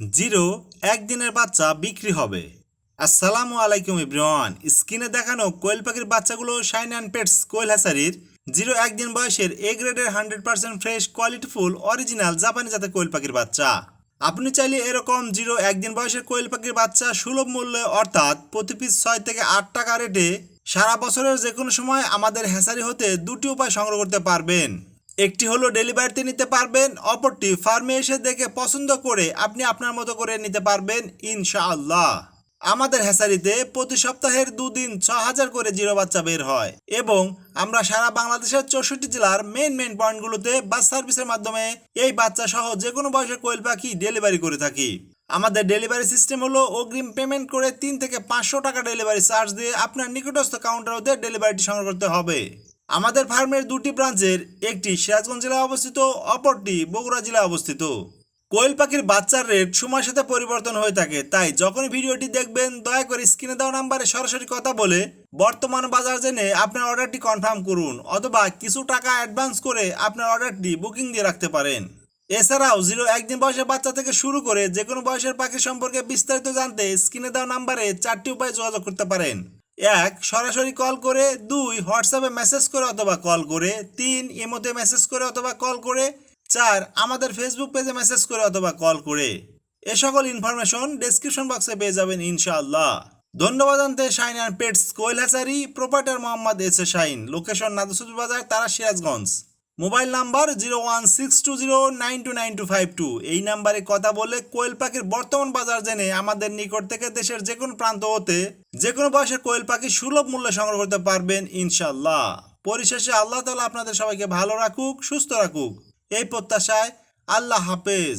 Zero, একদিনের বাচ্চা বিক্রি হবে। আসসালামু আলাইকুম ইব্রান স্ক্রিনে দেখানো কোয়েল পাখির বাচ্চাগুলো শাইন অ্যান্ড পেটস কোয়েল হ্যাসারির জিরো, একদিন বয়সের এ গ্রেডের hundred percent fresh, qualityful, original জাপানি জাতের কোয়েল পাখির বাচ্চা। আপনি চাইলে এরকম জিরো, একদিন বয়সের কোয়েল পাখির বাচ্চা সুলভ মূল্যে অর্থাৎ প্রতি পিস ছয় থেকে আট টাকা রেটে সারা বছরের যে কোনো সময় আমাদের হ্যাসারি হতে দুটি উপায় সংগ্রহ করতে পারবেন। একটি হলো ডেলিভারিতে নিতে পারবেন, অপরটি ফার্মে এসে দেখে পছন্দ করে আপনি আপনার মতো করে নিতে পারবেন, ইনশাআল্লাহ। আমাদের হ্যাসারিতে প্রতি সপ্তাহের দুদিন ছ হাজার করে জিরো বাচ্চা বের হয় এবং আমরা সারা বাংলাদেশের চৌষট্টি জেলার মেন মেন পয়েন্টগুলোতে বাস সার্ভিসের মাধ্যমে এই বাচ্চা সহ যে কোনো বয়সের কোয়েল পাখি ডেলিভারি করে থাকি। আমাদের ডেলিভারি সিস্টেম হলো অগ্রিম পেমেন্ট করে তিন থেকে পাঁচশো টাকা ডেলিভারি চার্জ দিয়ে আপনার নিকটস্থ কাউন্টার হতে ডেলিভারিটি সংগ্রহ করতে হবে। আমাদের ফার্মের দুটি ব্রাঞ্চের একটি সিরাজগঞ্জ জেলায় অবস্থিত, অপরটি বগুড়া জেলায় অবস্থিত। কোয়েল পাখির বাচ্চার রেট সময়ের সাথে পরিবর্তন হয়ে থাকে, তাই যখনই ভিডিওটি দেখবেন, দয়া করে স্ক্রিনে দেওয়া নাম্বারে সরাসরি কথা বলে বর্তমান বাজার জেনে আপনার অর্ডারটি কনফার্ম করুন, অথবা কিছু টাকা অ্যাডভান্স করে আপনার অর্ডারটি বুকিং দিয়ে রাখতে পারেন। এছাড়াও জিরো একদিন বয়সের বাচ্চা থেকে শুরু করে যে কোনো বয়সের পাখি সম্পর্কে বিস্তারিত জানতে স্ক্রিনে দেওয়া নাম্বারে চারটি উপায়ে যোগাযোগ করতে পারেন। এক, সরাসরি কল করে, দুই হোয়াটসঅ্যাপে মেসেজ করে অথবা কল করে, তিন ইমোতে মেসেজ করে অথবা কল করে, চার, আমাদের ফেসবুক পেজে মেসেজ করে অথবা কল করে। এ সকল ইনফরমেশন ডেসক্রিপশন বক্সে পেয়ে যাবেন ইনশাআল্লাহ। ধন্যবাদ আনতে shine and pets quail hatchery proprietor Mohammad S A shine location নাদুসুদ বাজার তারা Sirajganj mobile number zero one six two zero nine two nine two five two. এই নাম্বারে কথা বলে কোয়েল পাখির বর্তমান বাজার জেনে আমাদের নিকট থেকে দেশের যে কোনো প্রান্ত হতে যে কোনো বয়সের কোয়েল পাখি সুলভ মূল্যে সংগ্রহ করতে পারবেন ইনশাল্লাহ পরিশেষে আল্লাহ তালা আপনাদের সবাইকে ভালো রাখুক, সুস্থ রাখুক। এই প্রত্যাশায় আল্লাহ হাফেজ।